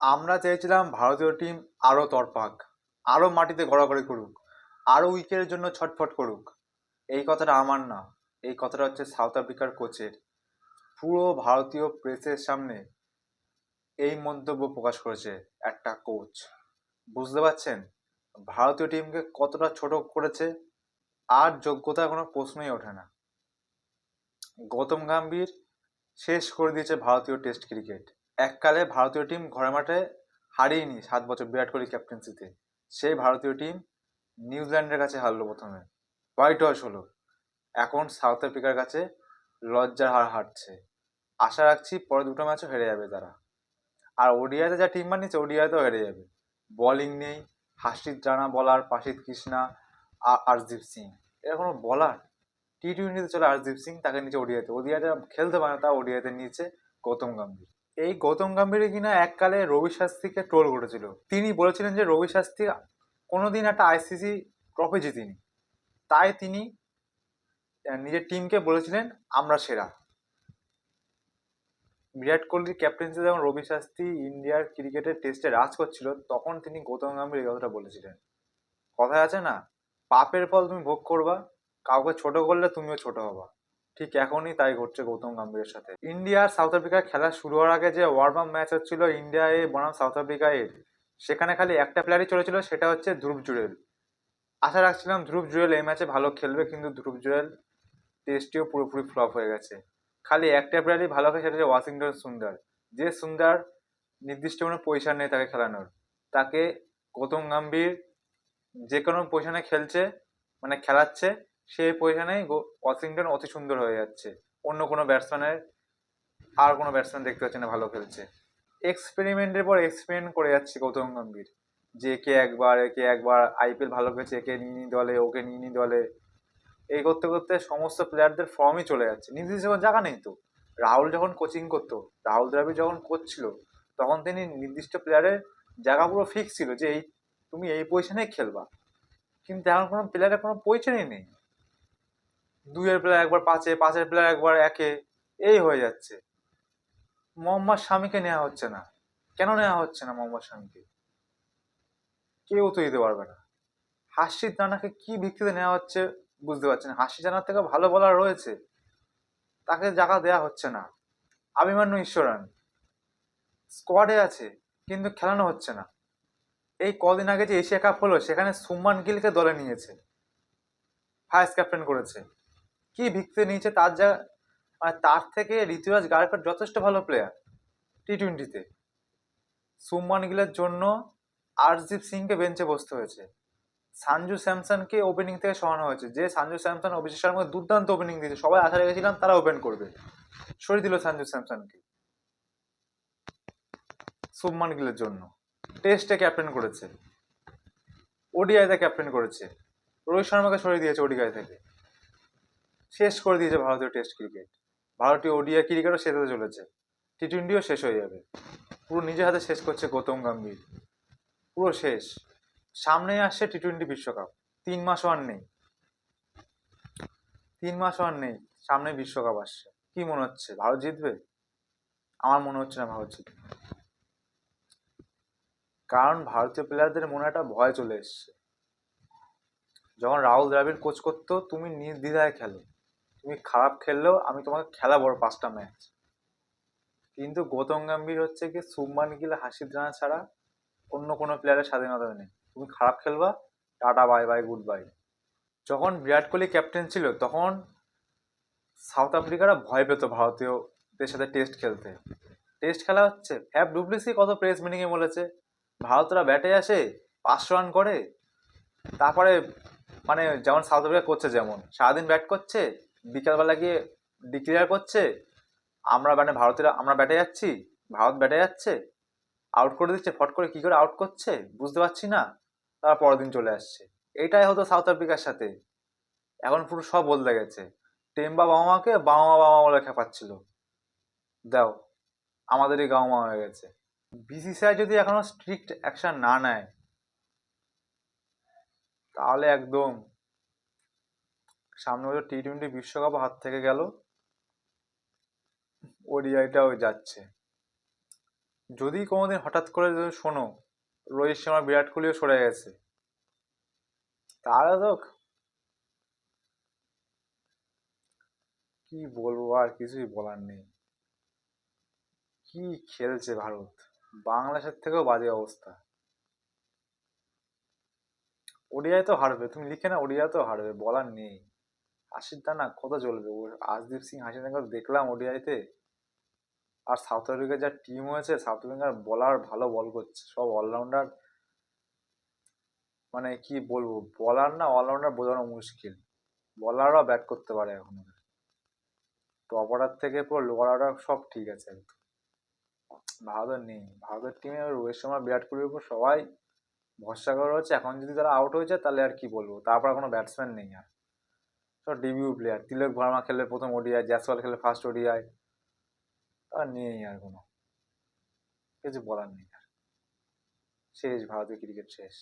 আমরা চেয়েছিলাম ভারতীয় টিম আরও তরপাক আরও মাটিতে গড়াগড়ি করুক আরও উইকেটের জন্য ছটফট করুক। এই কথাটা আমার না, এই কথাটা হচ্ছে সাউথ আফ্রিকার কোচের পুরো ভারতীয় প্রেসের সামনে এই মন্তব্য প্রকাশ করেছে একটা কোচ বুঝতে পারছেন? ভারতীয় টিমকে কতটা ছোট করেছে, আর যোগ্যতার কোনো প্রশ্নই ওঠে না। গৌতম গাম্ভীর শেষ করে দিয়েছে ভারতীয় টেস্ট ক্রিকেট এককালে ভারতীয় টিম ঘরে মাঠে হারিয়েনি সাত বছর বিরাট কোহলি ক্যাপ্টেন্সিতে সেই ভারতীয় টিম নিউজিল্যান্ডের কাছে হারলো প্রথমে। হোয়াইট ওয়াশ হলো। এখন সাউথ আফ্রিকার কাছে লজ্জার হার হারছে। আশা রাখছি পরে দুটো ম্যাচও হেরে যাবে তারা। আর ওডিআইতে যা টিম বানিয়েছে, ওডিআইতেও হেরে যাবে। বোলিং নেই হাসিদ রানা বলার পাশিদ কৃষ্ণা আর আরদীপ সিং। এরা কোনো বলার টি টোয়েন্টিতে চলে আরদীপ সিং, তাকে নিচে ওডিআইতে। ওডিআইতে খেলতে পারে তা ওডিআইতে নিয়েছে গৌতম গম্ভীর। এই গৌতম গম্ভীর কিনা এককালে রবি শাস্ত্রীকে ট্রোল করেছিল। তিনি বলেছিলেন যে রবি শাস্ত্রী কোনোদিন একটা আইসিসি ট্রফি জিতিনি। তাই তিনি নিজের টিমকে বলেছিলেন, আমরা সেরা। বিরাট কোহলির ক্যাপ্টেন্সি যখন রবি শাস্ত্রী ইন্ডিয়ার ক্রিকেটের টেস্টে রাজ করছিল, তখন তিনি গৌতম গম্ভীর এই কথাটা বলেছিলেন। কথায় আছে না, পাপের ফল তুমি ভোগ করবা, কাউকে ছোট করলে তুমিও ছোট হবা। ঠিক এখনই তাই ঘটছে গৌতম গম্ভীরের সাথে। ইন্ডিয়া আর সাউথ আফ্রিকার খেলা শুরু হওয়ার আগে যে ওয়ার্ম আপ ম্যাচ হচ্ছিল ইন্ডিয়া এ বনাম সাউথ আফ্রিকা এর সেখানে খালি একটা প্লেয়ারই চলেছিল, সেটা হচ্ছে ধ্রুব জুরেল আশা রাখছিলাম ধ্রুব জুয়েল এই ম্যাচে ভালো খেলবে, কিন্তু ধ্রুব জুয়েল টেস্টেও পুরোপুরি ফ্লপ হয়ে গেছে। খালি একটা প্লেয়ারই ভালো খেলে, সেটা হচ্ছে ওয়াশিংটন সুন্দর। যে সুন্দর নির্দিষ্ট কোনো পজিশন নেই তাকে খেলানোর। তাকে গৌতম গম্ভীর যে কোনো পজিশনে খেলছে মানে খেলাচ্ছে সেই পজিশনেই ওয়াশিংটন অতি সুন্দর হয়ে যাচ্ছে। অন্য কোনো ব্যাটসম্যানের আর কোনো ব্যাটসম্যান দেখতে পাচ্ছি না, ভালো খেলছে। এক্সপেরিমেন্টের পর এক্সপেরিমেন্ট করে যাচ্ছে গৌতম গম্ভীর। যে কে একবার, একে একবার আইপিএল ভালো খেলছে, একে নিয়ে নি দলে, ওকে নিয়ে নি দলে। এই করতে করতে সমস্ত প্লেয়ারদের ফর্মই চলে যাচ্ছে। নির্দিষ্ট যখন জায়গা নেই তো। রাহুল যখন কোচিং করতো, রাহুল দ্রাবিড় যখন কোচ ছিল তখন তিনি নির্দিষ্ট প্লেয়ারের জায়গা পুরো ফিক্স ছিল যে এই, তুমি এই পজিশনেই খেলবা। কিন্তু এখন কোনো প্লেয়ারের কোনো পজিশনই নেই। দুইয়ের প্লেয়ার একবার পাঁচে, পাঁচের প্লেয়ার একবার একে। এই হয়ে যাচ্ছে। মোহাম্মদ স্বামীকে নেওয়া হচ্ছে না। কেন নেওয়া হচ্ছে না মোহাম্মদ স্বামীকে কেউ তো দিতে পারবে না। হাসির রানাকে কি ভিত্তিতে নেওয়া হচ্ছে বুঝতে পারছি না। হাসিদ রানার থেকে ভালো বলার রয়েছে। তাকে জায়গা দেওয়া হচ্ছে না। অভিমান্যু ঈশ্বরান স্কোয়াডে আছে, কিন্তু খেলানো হচ্ছে না। এই কদিন আগে যে এশিয়া কাপ হলো, সেখানে সুমান গিলকে দলে নিয়েছে। ভাইস ক্যাপ্টেন করেছে। কি ভিত্তিতে নিয়েছে তার যা মানে তার থেকে ঋতুরাজ গায়কর যথেষ্ট ভালো প্লেয়ার টি টোয়েন্টিতে সুমান গিলের জন্য আরদীপ সিংকে বেঞ্চে বসতে হয়েছে। সানজু স্যামসনকে ওপেনিং থেকে সরানো হয়েছে। যে সানজু স্যামসন অভিষেক শর্মাকে দুর্দান্ত ওপেনিং দিয়েছে, সবাই আশা রেখেছিলাম তারা ওপেন করবে। সরিয়ে দিল সঞ্জু স্যামসনকে। শুভমান গিলের জন্য। টেস্টে ক্যাপ্টেন করেছে। ওডিআইতে ক্যাপ্টেন করেছে। রোহিত শর্মাকে সরিয়ে দিয়েছে ওডিআই থেকে। শেষ করে দিয়েছে ভারতীয় টেস্ট ক্রিকেট। ভারতীয় ওডিয়া ক্রিকেটও শেষ হতে চলেছে। টি টোয়েন্টিও শেষ হয়ে যাবে। পুরো নিজের হাতে শেষ করছে গৌতম গম্ভীর। পুরো শেষ। সামনে আসছে টি টোয়েন্টি বিশ্বকাপ। তিন মাস আর নেই। তিন মাস আর নেই। সামনে বিশ্বকাপ আসছে। কি মনে হচ্ছে? ভারত জিতবে? আমার মনে হচ্ছে না ভারত জিতবে। কারণ ভারতীয় প্লেয়ারদের মনে একটা ভয় চলে এসছে। যখন রাহুল দ্রাবিড় কোচ করতো, তুমি নির্দ্বিধায় খেলো। তুমি খারাপ খেললেও আমি তোমাকে খেলাবো পাঁচটা ম্যাচ। কিন্তু গৌতম গম্ভীর হচ্ছে কি শুভমান গিল হাসিদ রানা ছাড়া অন্য কোনো প্লেয়ারের স্বাধীনতা নেই। তুমি খারাপ খেলবা, tata bye bye good bye যখন বিরাট কোহলি ক্যাপ্টেন ছিল, তখন সাউথ আফ্রিকারা ভয় পেত ভারতীয়দের সাথে টেস্ট খেলতে। টেস্ট খেলা হচ্ছে। ফ্যাব ডুপ্লিসি কত প্রেস মিটিংয়ে বলেছে, ভারতরা ব্যাটে আসে, পাঁচশো রান করে, তারপরে মানে যেমন সাউথ আফ্রিকা করছে যেমন, সারাদিন ব্যাট করছে বিকালবেলা গিয়ে ডিক্লেয়ার করছে, আমরা মানে ভারতীয়রা, আমরা ব্যাটে যাচ্ছি, ভারত ব্যাটে যাচ্ছে আউট করে দিচ্ছে, ফট করে কি করে আউট করছে, বুঝতে পারছি না, তার পরের দিন চলে আসছে। এটাই হতো সাউথ আফ্রিকার সাথে। এখন পুরো সব বদলে গেছে। টেম্বা বাবা মাকে বাবা মা বাবা মা বলে খেপাচ্ছিল। দাও আমাদেরই গাও মা হয়ে গেছে। বিসিসিআই যদি এখনও স্ট্রিক্ট অ্যাকশন না নেয়, তাহলে একদম সামনে বছর টি টোয়েন্টি বিশ্বকাপ হাত থেকে গেল। ওডিআইটাও যাচ্ছে। যদি কোনোদিন হঠাৎ করে যদি শোনো, রোহিত শর্মা, বিরাট কোহলিও সরে গেছে, তাহলে তো কি বলব আর কিছুই বলার নেই। কি খেলছে ভারত? বাংলাদেশের থেকেও বাজে অবস্থা। ওডিআই তো হারবে, তুমি লিখে না ওডিআই তো হারবে, বলার নেই। হাসির না কত চলবে। ও আশদীপ সিং হাসিদাকে দেখলাম ওডিআইতে। আর সাউথ আফ্রিকার যা টিম হয়েছে, সাউথ আফ্রিকার বলার ভালো বল করছে। সব অলরাউন্ডার মানে কি বলব? বলার না অলরাউন্ডার বোঝানো মুশকিল। বলাররা ব্যাট করতে পারে এখন টপ অর্ডার থেকে পুরো লোয়ার অর্ডার সব ঠিক আছে একদম। ভারতের নেই। ভারতের টিমে রোহিত শর্মা, বিরাট কোহলির উপর সবাই ভরসা করে রয়েছে। এখন যদি তারা আউট হয়ে যায় তাহলে আর কি বলব? তারপর কোনো ব্যাটসম্যান নেই আর। সব ডিবিউ প্লেয়ার তিলক ভার্মা খেলে প্রথম ওডিআই জ্যাসওয়াল খেলে ফার্স্ট ওডিআই আর নেই আর কোনো। কিছু বলার নেই আর। শেষ, ভারতীয় ক্রিকেট শেষ।